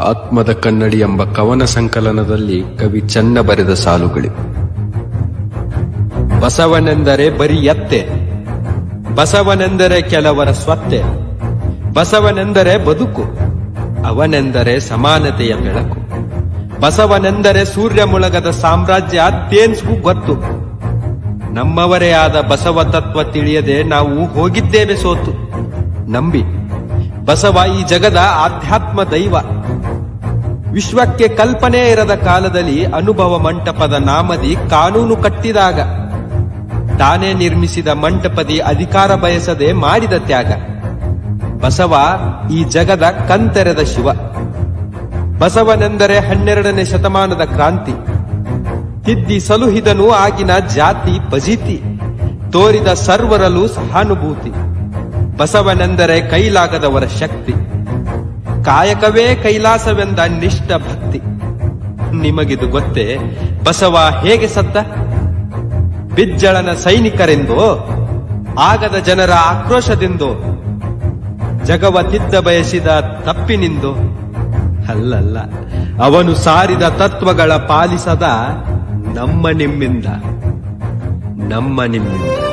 ಆತ್ಮದ ಕನ್ನಡಿ ಎಂಬ ಕವನ ಸಂಕಲನದಲ್ಲಿ ಕವಿ ಚೆನ್ನ ಬರೆದ ಸಾಲುಗಳಿವೆ ಬಸವನೆಂದರೆ ಬರೀ ಎತ್ತೆ, ಬಸವನೆಂದರೆ ಕೆಲವರ ಸ್ವತ್ತೆ, ಬಸವನೆಂದರೆ ಬದುಕು, ಅವನೆಂದರೆ ಸಮಾನತೆಯ ಬೆಳಕು, ಬಸವನೆಂದರೆ ಸೂರ್ಯ ಮುಳಗದ ಸಾಮ್ರಾಜ್ಯ ತೇನ್ಸ್ಗೂ ಗೊತ್ತು. ನಮ್ಮವರೇ ಆದ ಬಸವ ತತ್ವ ತಿಳಿಯದೆ ನಾವು ಹೋಗಿದ್ದೇವೆ ಸೋತು. ನಂಬಿ, ಬಸವ ಈ ಜಗದ ಆಧ್ಯಾತ್ಮ ದೈವ. ವಿಶ್ವಕ್ಕೆ ಕಲ್ಪನೆ ಇರದ ಕಾಲದಲ್ಲಿ ಅನುಭವ ಮಂಟಪದ ನಾಮದಿ ಕಾನೂನು ಕಟ್ಟಿದಾಗ, ತಾನೇ ನಿರ್ಮಿಸಿದ ಮಂಟಪದಿ ಅಧಿಕಾರ ಬಯಸದೆ ಮಾಡಿದ ತ್ಯಾಗ. ಬಸವ ಈ ಜಗದ ಕಂತೆರೆದ ಶಿವ. ಬಸವನೆಂದರೆ ಹನ್ನೆರಡನೇ ಶತಮಾನದ ಕ್ರಾಂತಿ. ತಿದ್ದಿ ಸಲುಹಿದನು ಆಗಿನ ಜಾತಿ ಬಜೀತಿ. ತೋರಿದ ಸರ್ವರಲ್ಲೂ ಸಹಾನುಭೂತಿ. ಬಸವನೆಂದರೆ ಕೈಲಾಗದವರ ಶಕ್ತಿ. ಕಾಯಕವೇ ಕೈಲಾಸವೆಂದ ನಿಷ್ಠ ಭಕ್ತಿ. ನಿಮಗಿದು ಗೊತ್ತೇ, ಬಸವ ಹೇಗೆ ಸತ್ತ? ಬಿಜ್ಜಳನ ಸೈನಿಕರೆಂದೋ, ಆಗದ ಜನರ ಆಕ್ರೋಶದಿಂದೋ ಜಗವ ತಿದ್ದ ಬಯಸಿದ ತಪ್ಪಿನಿಂದು. ಅಲ್ಲಲ್ಲ, ಅವನು ಸಾರಿದ ತತ್ವಗಳ ಪಾಲಿಸದ ನಮ್ಮ ನಿಮ್ಮಿಂದ ನಮ್ಮ ನಿಮ್ಮಿಂದ.